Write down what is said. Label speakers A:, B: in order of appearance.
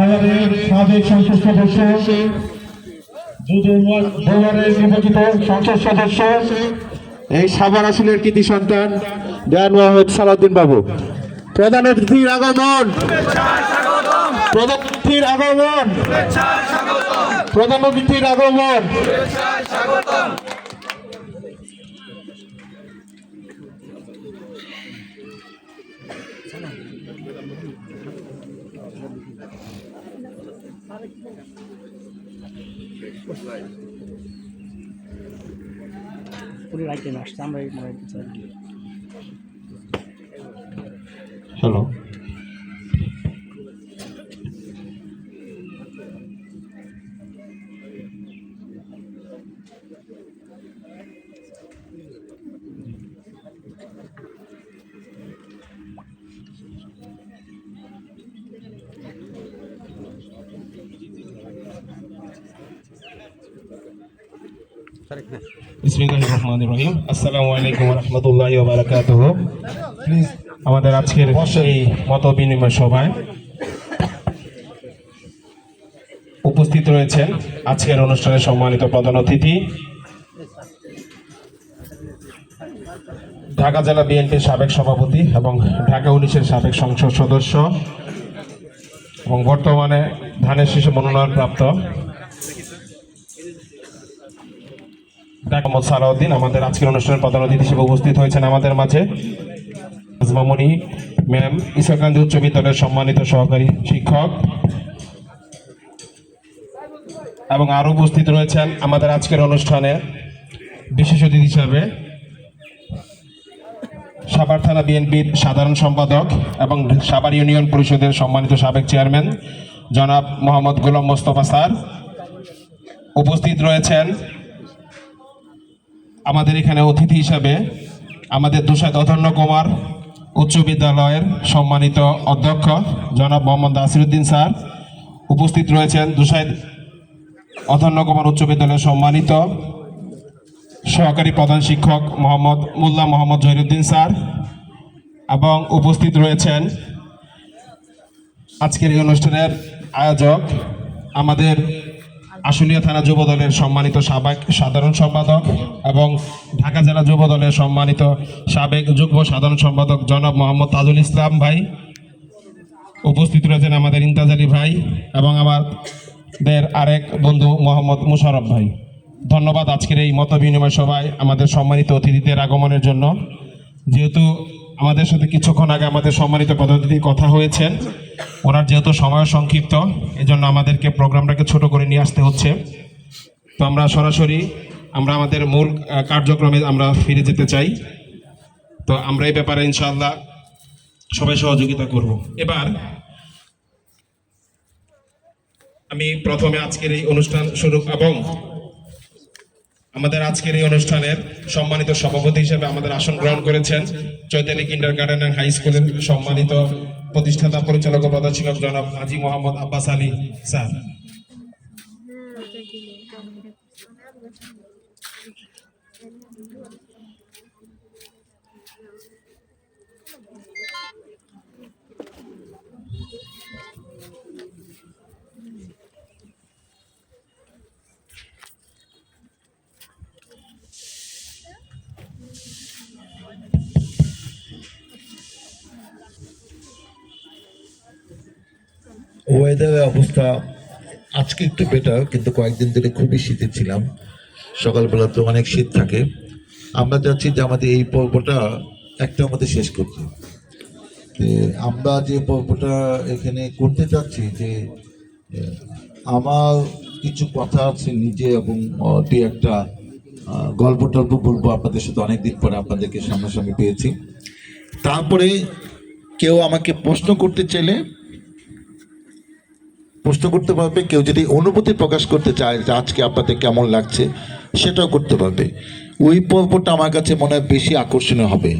A: সদস্য সংসদ সদস্য,
B: এই সাভার আসলের কৃতি সন্তান দেয়ান মোহাম্মদ সালাউদ্দিন বাবু। প্রধান অতিথির আগমন। প্রধান অতিথির আগমন। প্রধান অতিথির আগমন।
C: পুরো রাখেন আসছে আমরা মনে
B: বিসমিল্লাহির রহমানির রহিম। আসসালামু আলাইকুম রাহমাতুল্লাহি ওয়া বারাকাতুহু প্লিজ আমাদের আজকের এই মত বিনিময় সভায় উপস্থিত রয়েছেন আজকের অনুষ্ঠানের সম্মানিত প্রধান অতিথি ঢাকা জেলা বিএনপির সাবেক সভাপতি এবং ঢাকা উনিশের সাবেক সংসদ সদস্য এবং বর্তমানে ধানের শীর্ষে মনোনয়ন মোহাম্মদ সালাউদ্দিন, আমাদের আজকের অনুষ্ঠানের প্রধান অতিথি হিসেবে উপস্থিত হয়েছেন আমাদের মাঝে। আজমামণি ম্যাম ইসাকান্দি উচ্চ বিদ্যালয়ের সম্মানিত সহকারী শিক্ষক। এবং আরও উপস্থিত রয়েছেন আমাদের আজকের অনুষ্ঠানে বিশেষ অতিথি হিসাবে সাভার থানা বিএনপির সাধারণ সম্পাদক এবং সাভার ইউনিয়ন পরিষদের সম্মানিত সাবেক চেয়ারম্যান, জনাব মোহাম্মদ গোলাম মোস্তফা স্যার। উপস্থিত রয়েছেন আমাদের এখানে অতিথি হিসাবে আমাদের দুশাদ অধন্য কুমার উচ্চ বিদ্যালয়ের সম্মানিত অধ্যক্ষ জনাব মোহাম্মদ নাসিরুদ্দিন স্যার উপস্থিত রয়েছেন। দুশাইদ অধন্য কুমার উচ্চ বিদ্যালয়ের সম্মানিত সহকারী প্রধান শিক্ষক মোহাম্মদ মোল্লা মোহাম্মদ জহিরুদ্দিন স্যার এবং উপস্থিত রয়েছেন আজকের এই অনুষ্ঠানের আয়োজক আমাদের আশুলিয়া থানা যুব দলের সম্মানিত সাবেক সাধারণ সম্পাদক এবং ঢাকা জেলা যুব দলের সম্মানিত সাবেক যুগ্ম সাধারণ সম্পাদক জনাব মোহাম্মদ তাজুল ইসলাম ভাই। উপস্থিত রয়েছেন আমাদের ইন্তাজ আলী ভাই এবং আমাদের আরেক বন্ধু মোহাম্মদ মুশারফ ভাই। ধন্যবাদ আজকের এই মত বিনিময় সভায় আমাদের সম্মানিত অতিথিদের আগমনের জন্য। যেহেতু আমাদের সাথে কিছুক্ষণ আগে আমাদের সম্মানিত পদাধিকারী কথা হয়েছেন। ওনার যেহেতু সময় সংক্ষিপ্ত, এজন্য আমাদেরকে প্রোগ্রামটাকে ছোট করে নিয়ে আসতে হচ্ছে। তো আমরা সরাসরি, আমরা আমাদের মূল কার্যক্রমে আমরা ফিরে যেতে চাই। তো আমরা এই ব্যাপারে ইনশাআল্লাহ সবাই সহযোগিতা করব। এবার আমি প্রথমে আজকের এই অনুষ্ঠান শুরু এবং আমাদের আজকের এই অনুষ্ঠানের সম্মানিত সভাপতি হিসেবে আমাদের আসন গ্রহণ করেছেন Chaitali kindergarten and high স্কুলের সম্মানিত প্রতিষ্ঠাতা পরিচালক ও প্রধান জনাব হাজি মোহাম্মদ আব্বাস আলী স্যার।
D: ওয়েদারের অবস্থা আজকে একটু বেটার কিন্তু কয়েকদিন ধরে খুবই শীতে ছিলাম। সকালবেলা তো অনেক শীত থাকে। আমরা চাচ্ছি যে আমাদের এই পর্বটা একটা আমাদের শেষ করতে। আমরা যে পর্বটা এখানে করতে চাচ্ছি যে আমার কিছু কথা আছে নিজে এবং দু একটা গল্প টল্প বলব আপনাদের সাথে। অনেকদিন পরে আপনাদেরকে সামনাসামনি পেয়েছি। তারপরে কেউ আমাকে প্রশ্ন করতে চাইলে প্রশ্ন করতে পারবে, কেউ যদি অনুভূতি প্রকাশ করতে চায় যে আজকে আপনাদের কেমন লাগছে, সেটাও করতে পারবে। ওই পর্বটা আমার কাছে মনে হয় বেশি আকর্ষণীয় হবে।